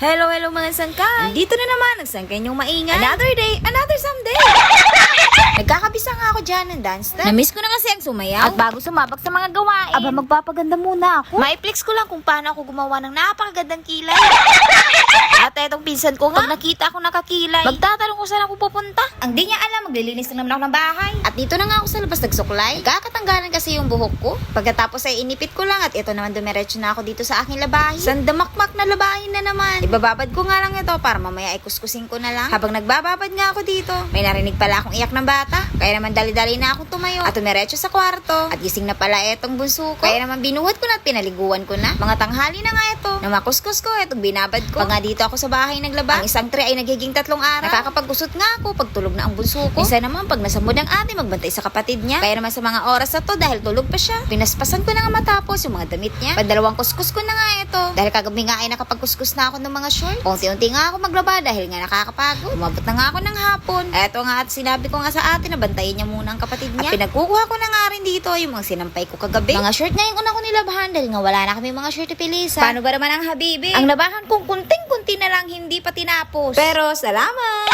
Hello, hello mga sangkay! Dito na naman ang sangkay niyong maingay. Another day, another someday! Dyan ng dance step. Namiss ko na kasi ang sumayaw. At bago sumabak sa mga gawain, aba magpapaganda muna ako. Maiplex ko lang kung paano ako gumawa ng napakagandang kilay. At etong pinsan ko nga, pag nakita ako nakakilay, magtatanong ko saan ako pupunta. Ang di niya alam, maglilinis lang naman ako ng bahay. At dito na nga ako sa labas nagsuklay. Kakatanggalan kasi yung buhok ko. Pagkatapos ay inipit ko lang at ito naman dumiretso na ako dito sa aking labahin. Sandamakmak na labahin na naman. Ibababad ko nga lang ito para mamaya ay kuskusin ko na lang. Habang nagbababad nga ako dito, may narinig pala akong iyak ng bata. Kaya naman dali-dali na akong tumayo at tumiretso sa kwarto. At gising na pala etong bunso ko. Kaya naman binuhat ko na at pinaliguan ko na. Mga tanghali na nga ito. Na makuskus ko etong binabad ko. Pag nga dito ako sa bahay naglaba, ang isang tray ay nagiging tatlong araw. Nakakapag-usot nga ako pag tulog na ang bunso ko. Isa naman pag nasa mood ang ate magbantay sa kapatid niya. Kaya naman sa mga oras na to dahil tulog pa siya. Pinaspasan ko na nga matapos yung mga damit niya. Padalawang kuskus ko na nga ito. Dahil kagabi nga ay nakapagkuskus na ako ng mga short. Unti-unti nga ako maglaba dahil nga nakakapagod. Umabot na nga ako ng hapon. Eto nga at sinabi ko nga sa ate na bantayin niya muna ang kapatid niya. At pinagkukuha ko na nga rin dito yung mga sinampay ko kagabi. Mga short nga yung una ko nilabahan dahil nga wala na kami mga short ipilisan. Paano ba naman ang habibi? Ang labahan kong kunting-kunti na lang hindi pa tinapos. Pero salamat!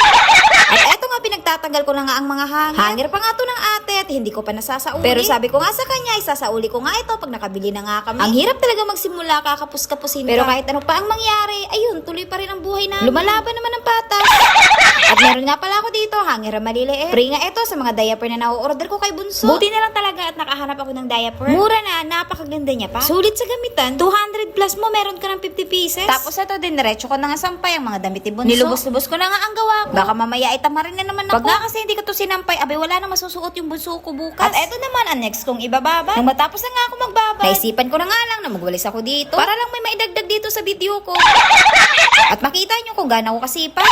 At eto nga pinagtatagal ko na nga ang mga hangir. Hangir pa nga to ng ate at hindi ko pa nasasauli. Pero sabi ko nga sa kanya, isasauli ko nga ito pag nakabili na nga kami. Ang hirap talaga magsimula, kakapus-kapusin Pero kahit ano pa ang mangyari, ayun, tuloy pa rin ang buhay namin. Lumalaban naman ang patas. At meron nga pala ako dito, hangir na maliliit. Free nga ito sa mga diaper na na-order ko kay Bunso. Buti na lang talaga at nakahanap ako ng diaper. Mura na, napakaganda niya pa. Sulit sa gamitan, 200 plus mo, meron ka ng 50 pieces. Tapos ito din, diretso ko na nga sampay ang mga damit ni Bunso. Nilubos-lubos ko na nga ang gawa ko. Baka mamaya ay tamarin na naman ako. Pag nga kasi hindi ko to sinampay, abay wala na masusuot yung bunso ko bukas. At eto naman, ang next kong ibababa. Nang matapos na nga ako magbabad, naisipan ko na nga lang na magwalis ako dito. Para lang may maidagdag dito sa video ko. At makita nyo kung gaano ako kasipag.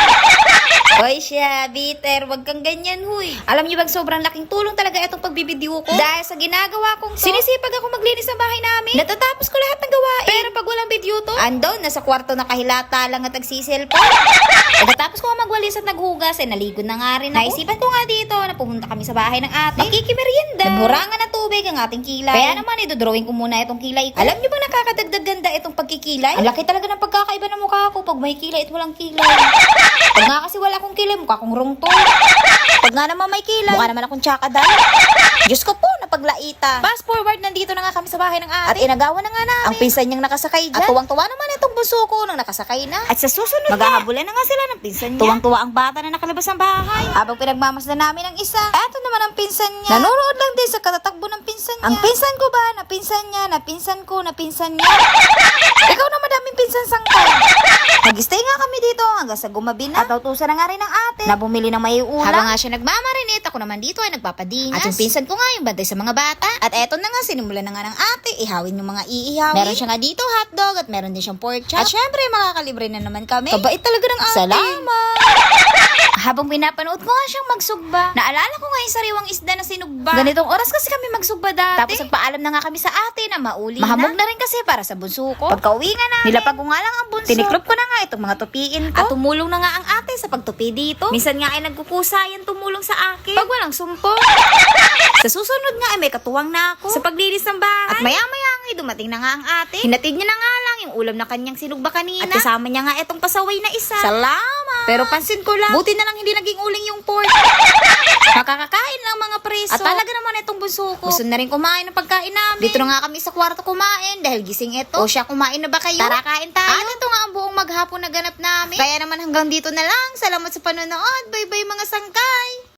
Hoy siya, bitter, wag kang ganyan, huy. Alam niyo bang sobrang laking tulong talaga itong pagbibideo ko? Dahil sa ginagawa kong to, sinisipag ako maglinis ng bahay namin. Natatapos ko lahat ng gawain. Pero pag walang video to, andon, nasa kwarto nakahilata lang at nagsiselfon. Pagkatapos ko nga magwalis at naghugas, eh naligo na nga rin ako. Naisipan ko nga dito na pumunta kami sa bahay ng ate. Makikimerienda. Naghurangan na tubig ang ating kilay. Kaya naman, idodrawing ko muna itong kilay ko. Alam niyo bang nakakadagdag ganda itong pagkikilay? Ang laki talaga ng pagkakaiba ng mukha ko pag may kilay at walang kilay. Pag nga kasi kilay, mukha akong rungtol. Pag nga naman may kilay, mukha naman akong tsakadal. Diyos ko po, napaglaita. Fast forward, nandito na nga kami sa bahay ng ate. At inagawa na nga namin. Ang pinsan niyang nakasakay dyan. At tuwang-tuwa naman bunso ko nang nakasakay na. At sa susunod maghahabulan na nga sila ng pinsan niya. Tuwang-tuwa ang bata na nakalabas ng bahay. Habang pinagmamasdan namin ang isa. Eto naman ang pinsan niya. Nanonood lang din sa katatakbo ng pinsan niya. Ang pinsan ko ba? Na pinsan niya, na pinsan ko, na pinsan niya. Ikaw na madaming pinsan sangkay. Nag-stay nga kami dito hanggang sa gumabi na. At utusan na nga rin ng ate na bumili ng may ulam. Habang nga siya nagmamarinate, ako naman dito ay nagpapadinas. At yung pinsan ko nga yung bantay sa mga bata. At eto na nga, sinimulan na nga ng ate, ihawin yung mga iihawin. Meron siya nga dito hotdog at meron din siyang pork. At syempre, makakalibre na naman kami. Kabait talaga ng ate. Salamat! Habang pinapanood ko nga siyang magsugba, naalala ko nga yung sariwang isda na sinugba. Ganitong oras kasi kami magsugba dati. Tapos nagpaalam na nga kami sa ate na mauli Mahamog na. rin kasi para sa bunso ko. Pagka uwi nga namin, nilapag ko nga lang ang bunso. Tiniklop ko na nga itong mga tupiin ko. At tumulong na nga ang ate sa pagtupi dito. Minsan nga ay nagkukusa yan tumulong sa akin. Pag walang sumpo. sa susunod nga ay may katuwang na ako sa paglinis ng bahay. At maya-maya nga ay dumating na nga ang ate. Hinatid niya na nga yung ulam na kanyang sinugba kanina. At kasama niya nga itong pasaway na isa. Salamat! Pero pansin ko lang, buti na lang hindi naging uling yung pork. Makakakain lang mga preso. At talaga naman itong bunso ko. Gusto na rin kumain ng pagkain namin. Dito na nga kami sa kwarto kumain dahil gising ito. O siya, kumain na ba kayo? Tara, kain tayo. At ito nga ang buong maghapon na ganap namin. Kaya naman hanggang dito na lang. Salamat sa panonood. Bye-bye mga sangkay.